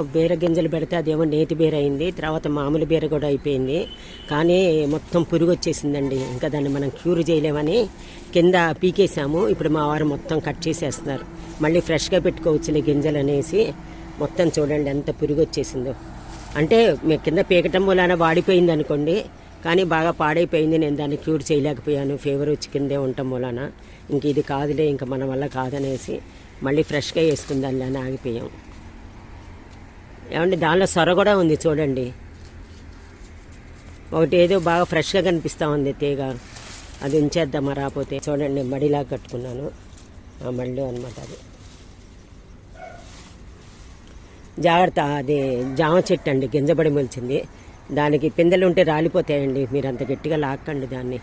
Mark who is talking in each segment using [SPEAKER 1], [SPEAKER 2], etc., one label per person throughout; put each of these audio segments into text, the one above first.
[SPEAKER 1] బీర గింజలు పెడితే అదేమో నేతి బీర అయింది తర్వాత మామూలు బీర కూడా అయిపోయింది. కానీ మొత్తం పురుగు వచ్చేసిందండి. ఇంకా దాన్ని మనం క్యూర్ చేయలేమని కింద పీకేసాము ఇప్పుడు మా వారు మొత్తం కట్ చేసేస్తున్నారు. మళ్ళీ ఫ్రెష్గా పెట్టుకోవచ్చులే గింజలు అనేసి మొత్తం చూడండి ఎంత పురుగు వచ్చేసిందో. అంటే మీ కింద పీకటం వలన వాడిపోయింది అనుకోండి కానీ బాగా పాడైపోయింది. నేను దాన్ని క్యూర్ చేయలేకపోయాను. ఫీవర్ వచ్చి కిందే ఉండటం వలన. ఇంక ఇది కాదులే ఇంక మన వల్ల కాదనేసి మళ్ళీ ఫ్రెష్గా వేసుకుందాం అని ఆగిపోయాం. ఏమండి దానిలో సొర కూడా ఉంది చూడండి. ఒకటి ఏదో బాగా ఫ్రెష్గా కనిపిస్తూ ఉంది తీగ. అది ఉంచేద్దామా రాకపోతే? చూడండి మడిలా కట్టుకున్నాను. ఆ అనమాట అది. జాగ్రత్త అది జామ చెట్టు అండి గింజబడి మొలిచింది. దానికి పిందెలు ఉంటే రాలిపోతాయండి. మీరు అంత గట్టిగా లాక్కండి దాన్ని.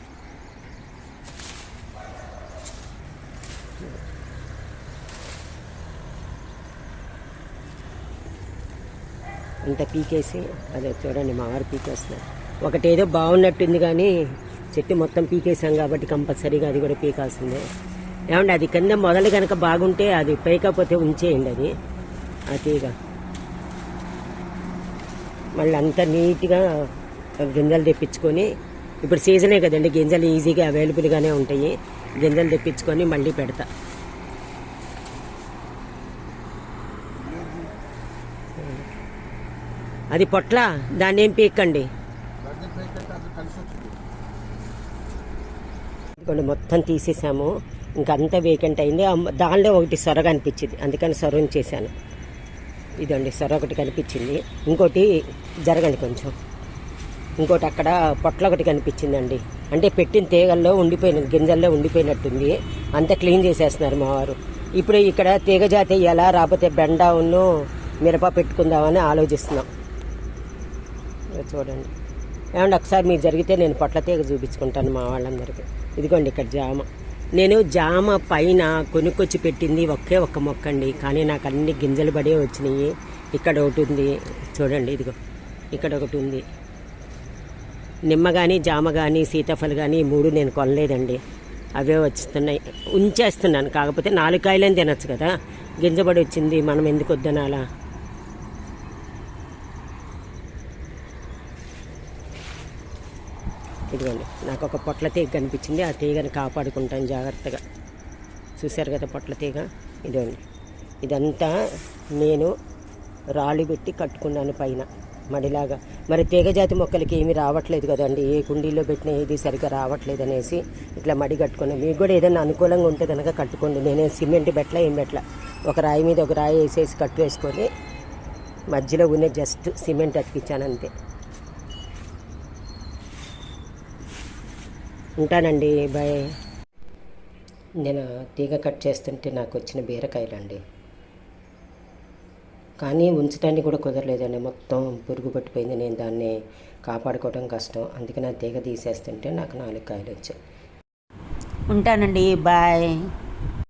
[SPEAKER 1] అంత పీకేసి అదే చూడండి మా వారు పీకేస్తున్నారు. ఒకటేదో బాగున్నట్టుంది కానీ చెట్టు మొత్తం పీకేసాం కాబట్టి కంపల్సరీగా అది కూడా పీకాల్సిందే. ఏమండి అది కింద మొదలు కనుక బాగుంటే అది పైకపోతే ఉంచేయండి అది. ఆ తీగ మళ్ళీ అంత నీట్గా గింజలు తెప్పించుకొని ఇప్పుడు సీజనే కదండి గింజలు ఈజీగా అవైలబుల్గానే ఉంటాయి. గింజలు తెప్పించుకొని మళ్ళీ పెడతా. అది పొట్ల దాన్ని ఏం పీక్కండి. ఇదిగోండి మొత్తం తీసేసాము. ఇంకంతా వేకెంట్ అయింది. దానిలో ఒకటి సొర కనిపించింది. అందుకని సొరం చేశాను. ఇదండి సొర ఒకటి కనిపించింది. ఇంకోటి జరగండి కొంచెం. ఇంకోటి అక్కడ పొట్ల ఒకటి కనిపించిందండి. అంటే పెట్టిన తీగల్లో ఉండిపోయిన గింజల్లో ఉండిపోయినట్టుంది. అంతా క్లీన్ చేసేస్తున్నారు మా వారు. ఇప్పుడు ఇక్కడ తీగ జాతి ఎలా రాకపోతే బెండ ఉన్ను మిరప పెట్టుకుందామని ఆలోచిస్తున్నాం. చూడండి. ఏమండి ఒకసారి మీరు జరిగితే నేను పొట్ల తీగ చూపించుకుంటాను మా వాళ్ళందరికీ. ఇదిగోండి ఇక్కడ జామ. నేను జామ పైన కొనుక్కొచ్చి పెట్టింది ఒకే ఒక్క మొక్క అండి కానీ నాకు అన్ని గింజలు పడే వచ్చినాయి. ఇక్కడ ఒకటి ఉంది. చూడండి ఇదిగో. ఇక్కడ ఒకటి ఉంది. నిమ్మ కానీ జామ కానీ సీతాఫలం కానీ ఈ మూడు నేను కొనలేదండి. అవే వస్తున్నాయి ఉంచేస్తున్నాను. కాకపోతే నాలుగు కాయలని తినచ్చు కదా. గింజబడి వచ్చింది. మనం ఎందుకు వద్దనాలా? ఇదిగోండి నాకు ఒక పొట్ల తీగ కనిపించింది ఆ తీగని కాపాడుకుంటాను జాగ్రత్తగా. చూశారు కదా పొట్ల తీగ? ఇదిగోండి ఇదంతా నేను రాళ్ళు పెట్టి కట్టుకున్నాను పైన మడిలాగా. మరి తీగజాతి మొక్కలకి ఏమీ రావట్లేదు కదండి ఏ కుండీలో పెట్టినా ఏది సరిగ్గా రావట్లేదు అనేసి ఇట్లా మడి కట్టుకున్నాను మీకు కూడా ఏదైనా అనుకూలంగా ఉంటే కనుక కట్టుకోండి. నేనే సిమెంట్ బెట్ల ఏం బెట్ల. ఒక రాయి మీద ఒక రాయి వేసేసి కట్టు వేసుకొని మధ్యలో ఉన్న జస్ట్ సిమెంట్ అతికించాను అంతే. ఉంటానండి బాయ్. నేను తీగ కట్ చేస్తుంటే నాకు వచ్చిన బీరకాయలండి. కానీ ఉంచడానికి కూడా కుదరలేదండి మొత్తం పురుగు పట్టిపోయింది. నేను దాన్ని కాపాడుకోవడం కష్టం. అందుకే నా తీగ తీసేస్తుంటే నాకు నాలుగు కాయలు వచ్చాయి.
[SPEAKER 2] ఉంటానండి బాయ్.